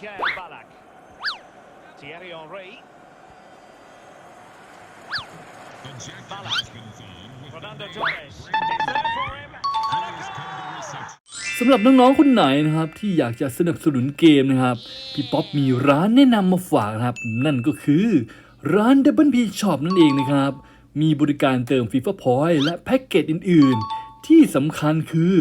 Michael Ballack. Thierry Henry. Ballack. Fernando Torres. It's there for him. And a goal! สำหรับน้องๆ คนไหนนะครับ ที่อยากจะสนับสนุนเกมนะครับ พี่ป๊อปมีร้านแนะนำมาฝากนะครับ นั่นก็คือร้าน Double P Shop นั่นเองนะครับ มีบริการเติม FIFA Point และแพ็กเกจอื่น ๆ ที่สำคัญคือ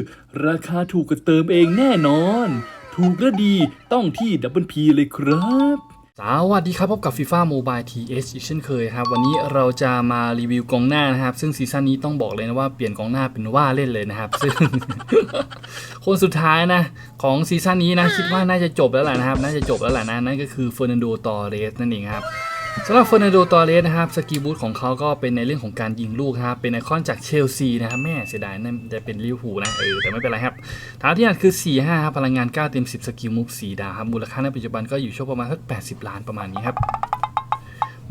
ราคาถูกกว่าเติมเองแน่นอน ถูกและดีต้องที่ดับเบิลพีเลยครับสวัสดีครับพบกับ FIFA Mobile TH อีกเช่นเคยครับ วันนี้เราจะมารีวิวกองหน้านะครับ ซึ่งซีซั่นนี้ต้องบอกเลยนะว่าเปลี่ยนกองหน้าเป็นว่าเล่นเลยนะครับ ซึ่ง คนสุดท้ายนะ ของซีซั่นนี้นะ คิดว่าน่าจะจบแล้วแหละนะครับ น่าจะจบแล้วแหละนะ นั่นก็คือเฟอร์นันโดตอเรสนั่นเองครับ สำหรับเฟอร์นันโดตอเรสนะครับ สกิลบูทของเขาก็เป็นในเรื่องของการยิงลูกครับ เป็นไอคอนจากเชลซีนะครับแม่เสียดายนั่นจะเป็นลิเวอร์พูลนะเออแต่ไม่เป็นไรครับฐานที่อันคือ 4 5ครับพลังงาน 9 เต็ม 10 สกิลมูฟ4ดาวครับมูลค่าในปัจจุบันก็อยู่ช่วงประมาณสัก80 ล้านประมาณนี้ครับ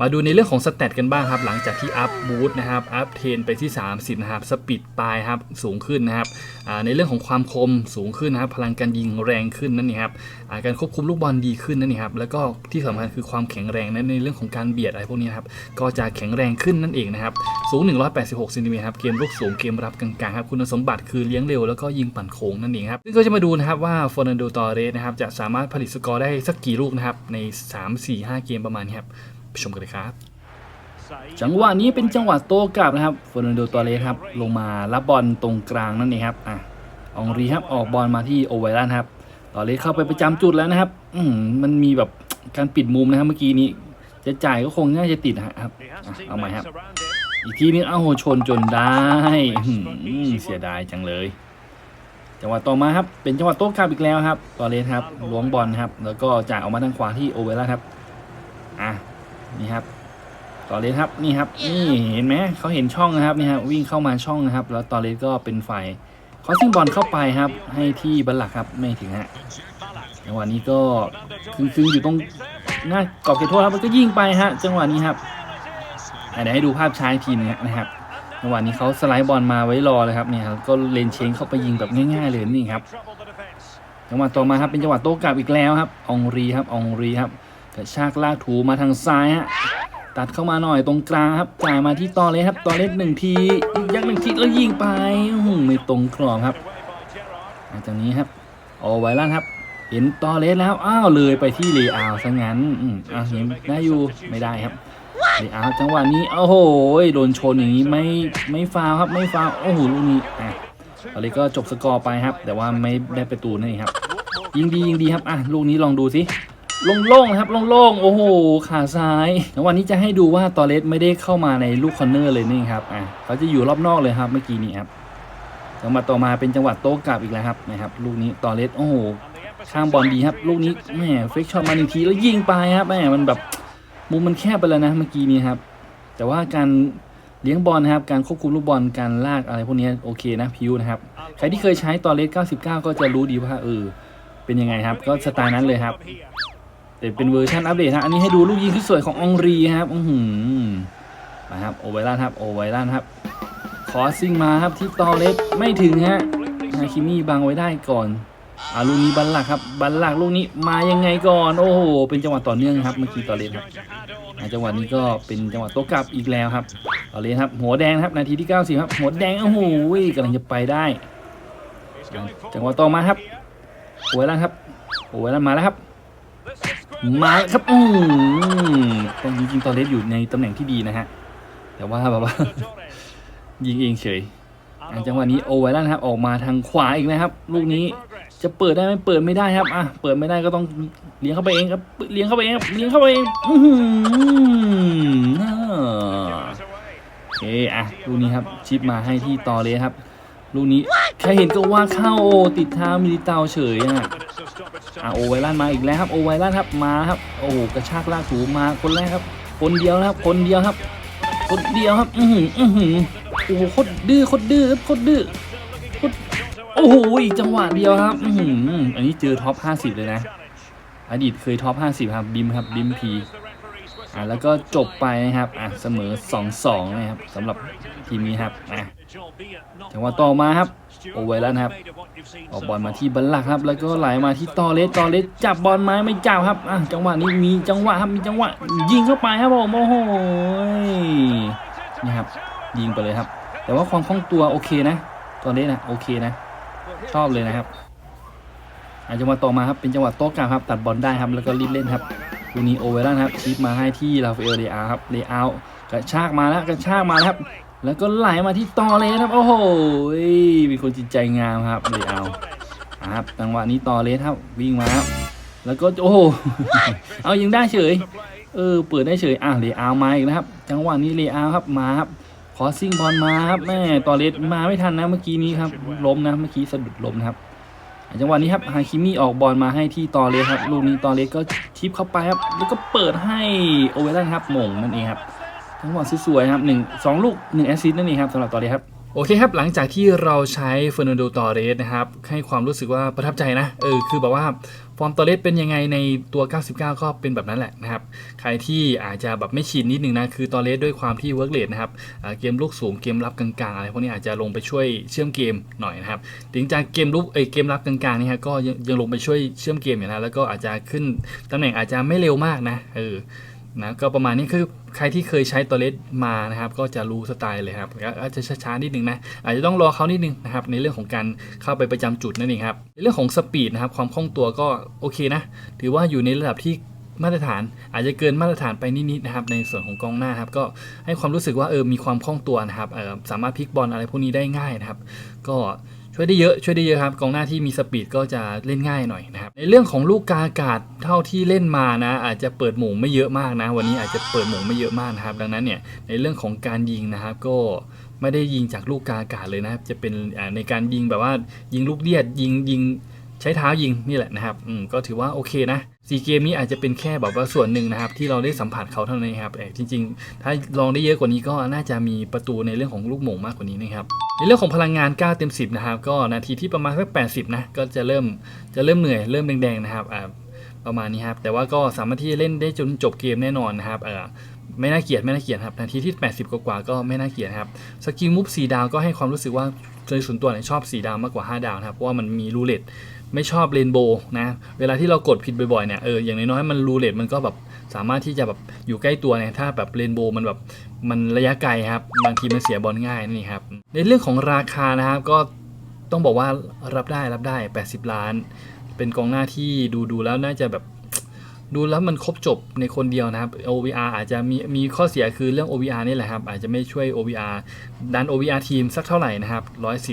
มาดูในเรื่องของสเตตกันบ้างครับ หลังจากที่อัพบูทนะครับ อัพเทนไปที่ 30 นะครับ สปีดปลายครับ สูงขึ้นนะครับ ในเรื่องของความคมสูงขึ้นนะครับ พลังการยิงแรงขึ้นนั่นเองครับ การควบคุมลูกบอลดีขึ้นนั่นเองครับ แล้วก็ที่สำคัญคือความแข็งแรงนั้นในเรื่องของการเบียดอะไรพวกนี้ครับ ก็จะแข็งแรงขึ้นนั่นเองนะครับ สูง 186ซนติเมตรครับ เกมลุกสูง เกมรับกลางๆครับ คุณสมบัติคือเลี้ยงเร็วแล้วก็ยิงปั่นโค้งนั่นเองครับ ซึ่งก็จะมาดูนะครับว่าฟอร์นันโดตอเรสนะครับจะสามารถผลิตสกอร์ได้สักกี่ลูกนะครับใน 3-4-5 เกมประมาณนี้ครับ ไปชมกันเลยครับ จังหวะนี้เป็นจังหวะโต้กลับนะครับเฟอร์นันโดตอเรสครับ ลงมารับบอลตรงกลางนั่นเองครับอะองรีครับออกบอลมาที่โอไวรันครับตอเรสเข้าไปประจำจุดแล้วนะครับ อืมันมีแบบการปิดมุมนะครับเมื่อกี้นี้จะจ่ายก็คงน่าจะติดนะครับอเอาใหม่ครับ อีกทีนึงเอ้าโหชนจนได้อืเสียดายจังเลย จังหวะต่อมาครับ เป็นจังหวะโต้กลับอีกแล้วครับตอเรสครับล้วงบอลครับ แล้วก็จ่ายออกมาทางขวาที่โอเวล่าครับ อะ นี่ครับตอเลสครับนี่ครับนี่เห็นไหมเขาเห็นช่องนะครับนี่ครับวิ่งเข้ามาช่องนะครับ แล้วตอเลสก็เป็นฝ่ายเขาซิ่งบอลเข้าไปครับ ให้ที่บัลลักครับไม่ถึงฮะ Ballack. จังหวะนี้ก็ Fernando คึง Torres. ๆอยู่ตรง It's there for หน้ากรอบเขตโทษครับมันก็ยิงไปฮะจังหวะนี้ครับ Goal it is. อะเดี๋ยวให้ดูภาพช้าอีกทีนึงนะครับจังหวะนี้เขาสไลด์บอลมาไว้รอเลยครับเนี่ยครับก็เลนเชงเข้าไปยิงแบบง่าย ๆ เลยนี่ครับ Trouble the defence. จังหวะต่อมาครับเป็นจังหวะโต้กลับอีกแล้วครับอองรีครับอองรีครับ กระชากลากถูมาทางซ้ายฮะตัดเข้ามาหน่อยตรงกลางครับจ่ายมาที่ตอเลสครับตอเลสหนึ่งทียักหนึ่งทีแล้วยิงไปไม่ตรงกรอบครับหลังจากนี้ครับโอไวลันครับ เห็นตอเลสแล้วอ้าวเลยไปที่เลอาซะงั้นอืมอะเห็นได้อยู่ไม่ได้ครับเลอาจังหวะนี้โอ้โหโดนชนอย่างนี้ไม่ไม่ฟาวครับไม่ฟาวโอ้โหลูกนี้อะตอเลสก็จบสกอร์ไปครับ แต่ว่าไม่ได้ประตูนั่นเองครับ ยิงดียิงดีครับอะลูกนี้ลองดูสิ โล่งๆนะครับโล่งๆโอ้โหขาซ้ายแล้ววันนี้จะให้ดูว่าตอเลสไม่ได้เข้ามาในลูกคอนเนอร์เลยนี่ครับอะเขาจะอยู่รอบนอกเลยครับเมื่อกี้นี้ครับจังหวะต่อมาเป็นจังหวะโต้กลับอีกแล้วครับนะครับลูกนี้ตอเลสโอ้โหข้างบอลดีครับ ลูกนี้แหมเฟกช็อตมาหนึ่งทีแล้วยิงไปครับแหมมันแบบมุมมันแคบไปแล้วนะเมื่อกี้นี้ครับ แต่ว่าการเลี้ยงบอลนะครับ การควบคุมลูกบอลการลากอะไรพวกนี้โอเคนะพิวนะครับใครที่เคยใช้ตอเลส99 ก็จะรู้ดีว่าเออเป็นยังไงครับ ก็สไตล์นั้นเลยครับ แต่เป็นเวอร์ชันอัปเดตฮะ อันนี้ให้ดูลูกยิงที่สวยขององรีครับอือหือนะครับ โอไวรันครับ โอไวรันครับขอซิ่งมาครับที่ตอเลสไม่ถึงฮะฮาคิมี่บังไว้ได้ก่อนอาลูกนี้บัลลักครับ บัลลักลูกนี้มายังไงก่อน โอ้โห เป็นจังหวะต่อเนื่องครับ เมื่อกี้ตอเลสครับจังหวะนี้ก็เป็นจังหวะโต้กลับอีกแล้วครับตอเลสครับ หัวแดงครับ นาทีที่ 90 ครับ หัวแดง โอ้โหกำลังจะไปได้ จังหวะต่อมาครับโอไวรันครับ โอไวรันมาแล้วครับ มาครับอืมตรงจริงๆตอเลสอยู่ในตำแหน่งที่ดีนะฮะ แต่ว่าแบบว่า ยิงเองเฉยจังหวะนี้โอไวรันครับ ออกมาทางขวาอีกนะครับ ลูกนี้จะเปิดได้ไหมเปิดไม่ได้ครับ อะ เปิดไม่ได้ก็ต้องเลี้ยงเข้าไปเองครับ เลี้ยงเข้าไปเองครับ เลี้ยงเข้าไปเองอื้อหืออ่า Gives away. โอเคอะ ลูกนี้ครับ ชิปมาให้ที่ตอเลสครับ ลูกนี้ใครเห็นก็ว่าเข้าโอติดเท้ามิลิเตาเฉยอะ อะ time. โอไวรันมาอีกแล้วครับโอไวรันครับมาครับโอ้กระชากลากถูมาคนแรกครับ คนเดียวนะครับคนเดียวครับ คนเดียวครับอือหืออือหือโอ้โหโคตรดื้อโคตรดื้อครับโคตรดื้อโอ้โหอีกจังหวะเดียวครับอือหืออันนี้เจอท็อป 50 เลยนะ อดีตเคยท็อป 50 ครับบิมครับบิมพี อ่าแล้วก็จบไปนะครับอะเสมอ 2-2 นะครับสำหรับทีมนี้ครับอะจังหวะต่อมาครับโอเวอร์แล้วนครับออกบอลมาที่บัลลักครับ แล้วก็ไหลมาที่ตอเลสตอเลสจับบอลไม้ไม่จับครับอะจังหวะนี้มีจังหวะครับมีจังหวะยิงเข้าไปครับผมโอ้โหนี่ครับยิงไปเลยครับ แต่ว่าความคล่องตัวโอเคนะ ตอเลสนะโอเคนะ ชอบเลยนะครับอาจังหวะต่อมาครับเป็นจังหวะโต้กลางครับ ตัดบอลได้ครับแล้วก็รีบเล่นครับ ลูกนี้โอเวอร์ลันครับชิปมาให้ที่ราฟเอลเดอาครับเดอากระชากมาแล้วกระชากมาแล้วครับ แล้วก็ไหลมาที่ตอเลสครับ โอ้โหเป็นคนจิตใจงามครับเดอาครับจังหวะนี้ตอเลสครับวิ่งมาครับแล้วก็โอ้โหเอายิงได้เฉย เออเปิดได้เฉยอะเดอามาอีกนะครับ จังหวะนี้เดอาครับมาครับขอซิ่งบอลมาครับแม่ตอเลสมาไม่ทันนะเมื่อกี้นี้ครับล้มนะเมื่อกี้สะดุดล้มนะครับ จังหวะนี้ครับฮาคิมิออกบอลมาให้ที่ตอเลสครับลูกนี้ตอเลสก็ชิปเข้าไปครับ แล้วก็เปิดให้โอเวอร์ลันครับมงนั่นเองครับจังหวะสวยๆครับหนึ่งสองลูกหนึ่งแอสซิสต์นั่นเองครับสำหรับตอเลสครับ โอเคครับ หลังจากที่เราใช้เฟอร์นันโดตอเรสนะครับ ให้ความรู้สึกว่าประทับใจนะ เออ คือแบบว่า ฟอร์มตอเรสเป็นยังไงในตัว 99 ก็เป็นแบบนั้นแหละนะครับ ใครที่อาจจะแบบไม่ชินนิดนึงนะ คือตอเรสด้วยความที่เวิร์กเลดนะครับ เกมลูกสูง เกมรับกลางๆ อะไรพวกนี้อาจจะลงไปช่วยเชื่อมเกมหน่อยนะครับ ถึงจากเกมลุกเอเกมรับกลางๆนี่ฮะ ก็ยังยังลงไปช่วยเชื่อมเกมอยู่นะ แล้วก็อาจจะขึ้นตำแหน่งอาจจะไม่เร็วมากนะ เออ นะก็ประมาณนี้คือใครที่เคยใช้ตัวเลสมานะครับ ก็จะรู้สไตล์เลยครับก็อาจจะช้าๆนิดนึงนะอาจจะต้องรอเขานิดนึงนะครับในเรื่องของการเข้าไปประจำจุดนั่นเองครับในเรื่องของสปีดนะครับความคล่องตัวก็โอเคนะ ถือว่าอยู่ในระดับที่มาตรฐานอาจจะเกินมาตรฐานไปนิดๆนะครับในส่วนของกองหน้าครับก็ให้ความรู้สึกว่าเออมีความคล่องตัวนะครับสามารถพลิกบอลอะไรพวกนี้ได้ง่ายนะครับ ก็ ช่วยได้เยอะช่วยได้เยอะครับกองหน้าที่มีสปีดก็จะเล่นง่ายหน่อยนะครับในเรื่องของลูกกาอากาศเท่าที่เล่นมานะ อาจจะเปิดหม่งไม่เยอะมากนะ วันนี้อาจจะเปิดหม่งไม่เยอะมากนะครับ ดังนั้นเนี่ยในเรื่องของการยิงนะครับก็ไม่ได้ยิงจากลูกกาอากาศเลยนะครับ จะเป็นในการยิงแบบว่ายิงลูกเลียดยิงยิงใช้เท้ายิงนี่แหละนะครับอืมก็ถือว่าโอเคนะ ซีเกมนี้อาจจะเป็นแค่แบบว่าส่วนหนึ่งนะครับ ที่เราได้สัมผัสเขาเท่านั้นครับแต่จริงๆ ถ้าลองได้เยอะกว่านี้ก็น่าจะมีประตูในเรื่องของลูกหม่งมากกว่านี้นะครับในเรื่องของพลังงาน 9 เต็ม 10 นะครับ ก็นาทีที่ประมาณสัก 80 นะ ก็จะเริ่มจะเริ่มเหนื่อยเริ่มแดงๆนะครับประมาณนี้ครับ แต่ว่าก็สามารถที่จะเล่นได้จนจบเกมแน่นอนนะครับไม่น่าเกลียดไม่น่าเกลียดครับนาทีที่ 80 กว่าก็ไม่น่าเกลียดครับสกิลมุฟ4ดาวก็ให้ความรู้สึกว่าโดยส่วนตัวเนี่ยชอบ 4 ดาวมากกว่า 5 ดาวนะครับเพราะว่ามันมีรูเล็ต ไม่ชอบเรนโบว์นะ เวลาที่เรากดผิดบ่อยๆเนี่ย เออ อย่างน้อยๆ มันรูเลตมันก็แบบสามารถที่จะแบบอยู่ใกล้ตัวเนี่ย ถ้าแบบเรนโบว์มันแบบมันระยะไกลครับ บางทีมันเสียบอลง่ายนี่ครับ ในเรื่องของราคานะครับ ก็ต้องบอกว่ารับได้รับได้ 80 ล้าน เป็นกองหน้าที่ดูดูแล้วน่าจะแบบ ดูแล้วมันครบจบในคนเดียวนะครับ OVR อาจจะมีมีข้อเสียคือเรื่อง OVR นี่แหละครับ อาจจะไม่ช่วย OVR ดัน OVR ทีมสักเท่าไหร่นะครับ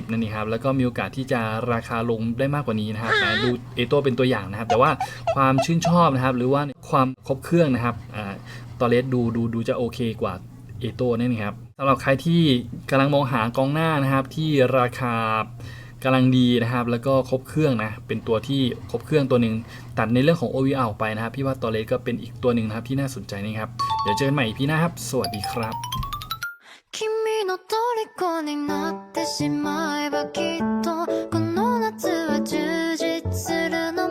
110 นั่นเองครับ แล้วก็มีโอกาสที่จะราคาลงได้มากกว่านี้นะครับดูเอโตเป็นตัวอย่างนะครับ แต่ว่าความชื่นชอบนะครับ หรือว่าความครบเครื่องนะครับอ่าตอเลสดูดูดูจะโอเคกว่าเอโตนั่นเองครับสำหรับใครที่กำลังมองหากองหน้านะครับที่ราคา กำลังดีนะครับ แล้วก็ครบเครื่องนะ เป็นตัวที่ครบเครื่องตัวหนึ่งตัดในเรื่องของ OV ออกไปนะครับ พี่ว่าตอเลสก็เป็นอีกตัวหนึ่งนะครับที่น่าสนใจนะครับ เดี๋ยวเจอกันใหม่พี่นะครับ สวัสดีครับ君の虜になってしまえばきっとこの夏は充実するの